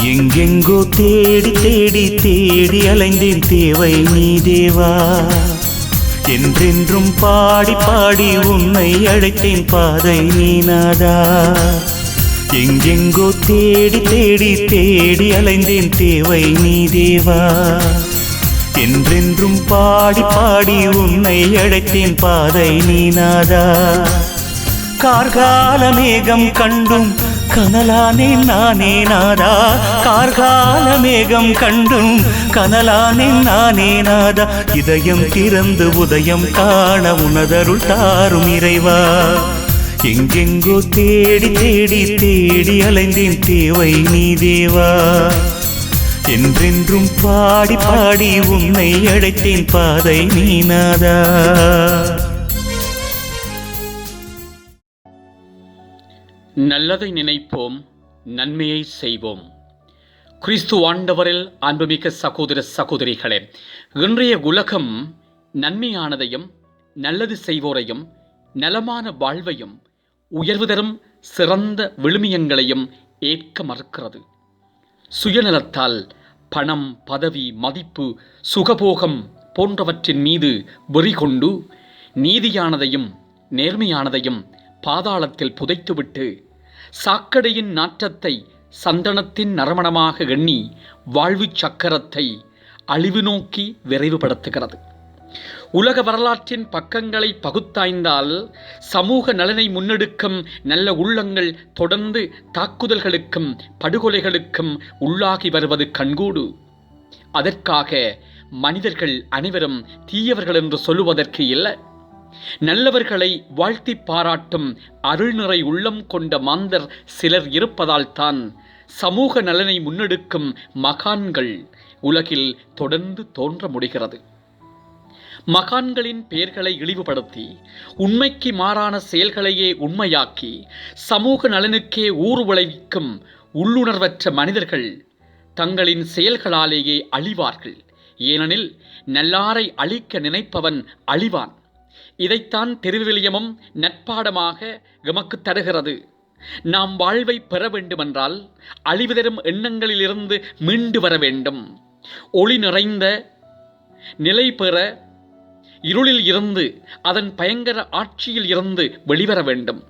எங்கெங்கோ தேடி தேடி தேடி அலைந்தேன் தேவை நீ தேவா. என்றென்றும் பாடி பாடி உன்னை அழைத்தேன் பாதை நீனாதா எங்கெங்கோ தேடி தேடி தேடி அலைந்தேன் தேவை நீ தேவா. என்றென்றும் பாடி பாடி உன்னை அழைத்தேன் பாதை நீனாதா கார்கால மேகம் கண்டும் கனலானேன் நானே நாதா. கார்கால மேகம் கண்டும் கனலானேன் நானே நாதா. இதயம் திறந்து உதயம் காண உனதருள் தாரும் இறைவா. எங்கெங்கோ தேடி தேடி தேடி அலைந்தேன் தேவை நீ தேவா என்றென்றும் பாடி பாடி உன்னை அழைத்தேன் பாதை நீ நாதா. நல்லதை நினைப்போம் நன்மையை செய்வோம். கிறிஸ்து ஆண்டவரில் அன்புமிக்க சகோதர சகோதரிகளே இன்றைய உலகம் நன்மையானதையும் நல்லது செய்வோரையும் நலமான வாழ்வையும் உயர்வு தரும் சிறந்த விழுமியங்களையும் ஏற்க மறுக்கிறது. சுயநலத்தால் பணம் பதவி மதிப்பு சுகபோகம் போன்றவற்றின் மீது வெறி கொண்டு நீதியானதையும் நேர்மையானதையும் பாதாளத்தில் புதைத்துவிட்டு சாக்கடையின் நாற்றத்தை சந்தனத்தின் நறுமணமாக எண்ணி வாழ்வுச் சக்கரத்தை அழிவு நோக்கி விரைவுபடுத்துகிறது. உலக வரலாற்றின் பக்கங்களை பகுத்தாய்ந்தால் சமூக நலனை முன்னெடுக்கும் நல்ல உள்ளங்கள் தொடர்ந்து தாக்குதல்களுக்கும் படுகொலைகளுக்கும் உள்ளாகி வருவது கண்கூடு. அதற்காக மனிதர்கள் அனைவரும் தீயவர்கள் என்று சொல்லுவதற்கு இல்லை. நல்லவர்களை வாழ்த்தி பாராட்டும் அருள்நிறை உள்ளம் கொண்ட மாந்தர் சிலர் இருப்பதால் தான் சமூக நலனை முன்னெடுக்கும் மகான்கள் உலகில் தொடர்ந்து தோன்ற முடிகிறது. மகான்களின் பெயர்களை இழிவுபடுத்தி உண்மைக்கு மாறான செயல்களையே உண்மையாக்கி சமூக நலனுக்கே ஊறு விளைவிக்கும் உள்ளுணர்வற்ற மனிதர்கள் தங்களின் செயல்களாலேயே அழிவார்கள். ஏனெனில் நல்லாரை அழிக்க நினைப்பவன் அழிவான். இதைத்தான் திருவிவிலியமும் நட்பாடமாக எமக்கு தருகிறது. நாம் வாழ்வை பெற வேண்டுமென்றால் அழிவு தரும் எண்ணங்களிலிருந்து மீண்டு வர வேண்டும். ஒளி நிறைந்த நிலை பெற இருளில் இருந்து அதன் பயங்கர ஆட்சியில் இருந்து வெளிவர வேண்டும்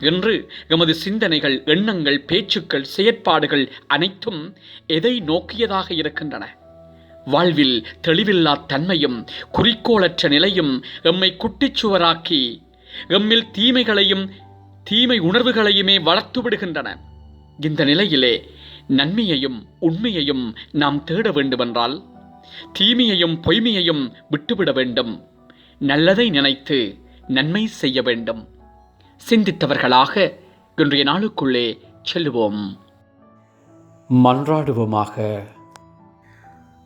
என்று எமது சிந்தனைகள் எண்ணங்கள் பேச்சுக்கள் செயற்பாடுகள் அனைத்தும் எதை நோக்கியதாக இருக்கின்றன? வாழ்வில் தெளிவில்லா தன்மையும் குறிக்கோளற்ற நிலையும் எம்மை குட்டிச்சுவராக்கி எம்மில் தீமைகளையும் தீமை உணர்வுகளையுமே வளர்த்து விடுகின்றன. இந்த நிலையிலே நன்மையையும் உண்மையையும் நாம் தேட வேண்டுமென்றால் தீமையையும் பொய்மையையும் விட்டுவிட வேண்டும். நல்லதை நினைத்து நன்மை செய்ய வேண்டும். சிந்தித்தவர்களாக இன்றைய நாளுக்குள்ளே செல்லுவோம். மன்றாடுவோமாக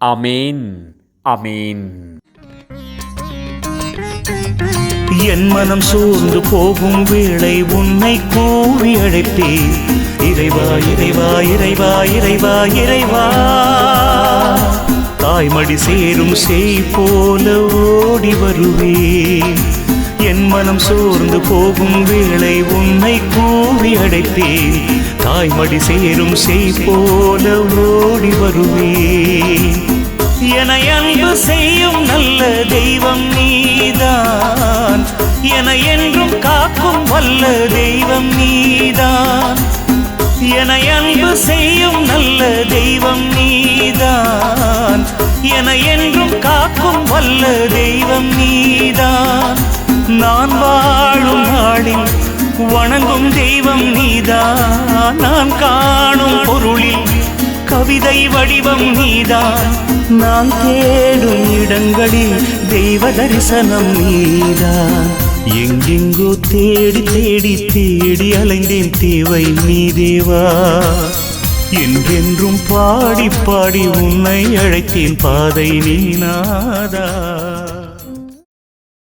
அமேன் அமேன் என் மனம் சோர்ந்து போகும் வேளை உன்னை கூவி அழைப்பே இறைவா இறைவா இறைவா இறைவா இறைவா. தாய்மடி சேரும் செய் போல ஓடி வருவே என் மனம் சோர்ந்து போகும் வேளை உன்னை கூவி அழைப்பேன். தாய்மடி சேரும் செய் போல ஓடி வருவே என அன்பு செய்யும் நல்ல தெய்வம் நீதான். என என்றும் காக்கும் வல்ல தெய்வம் நீதான். என அன்பு செய்யும் நல்ல தெய்வம் நீதான். என என்றும் காக்கும் வல்ல தெய்வம் நீதான். நான் வாழும் நாளில் வணங்கும் தெய்வம் நீதான். நான் காணும் பொருளில் கவிதை வடிவம் நீதான். நான் தேடும் இடங்களில் தெய்வ தரிசனம் நீதான். எங்கெங்கோ தேடி தேடி தேடி அலைந்தேன் தேவை நீ தேவா என்றென்றும் பாடி பாடி உன்னை அழைத்தேன் பாதை நீ நாதா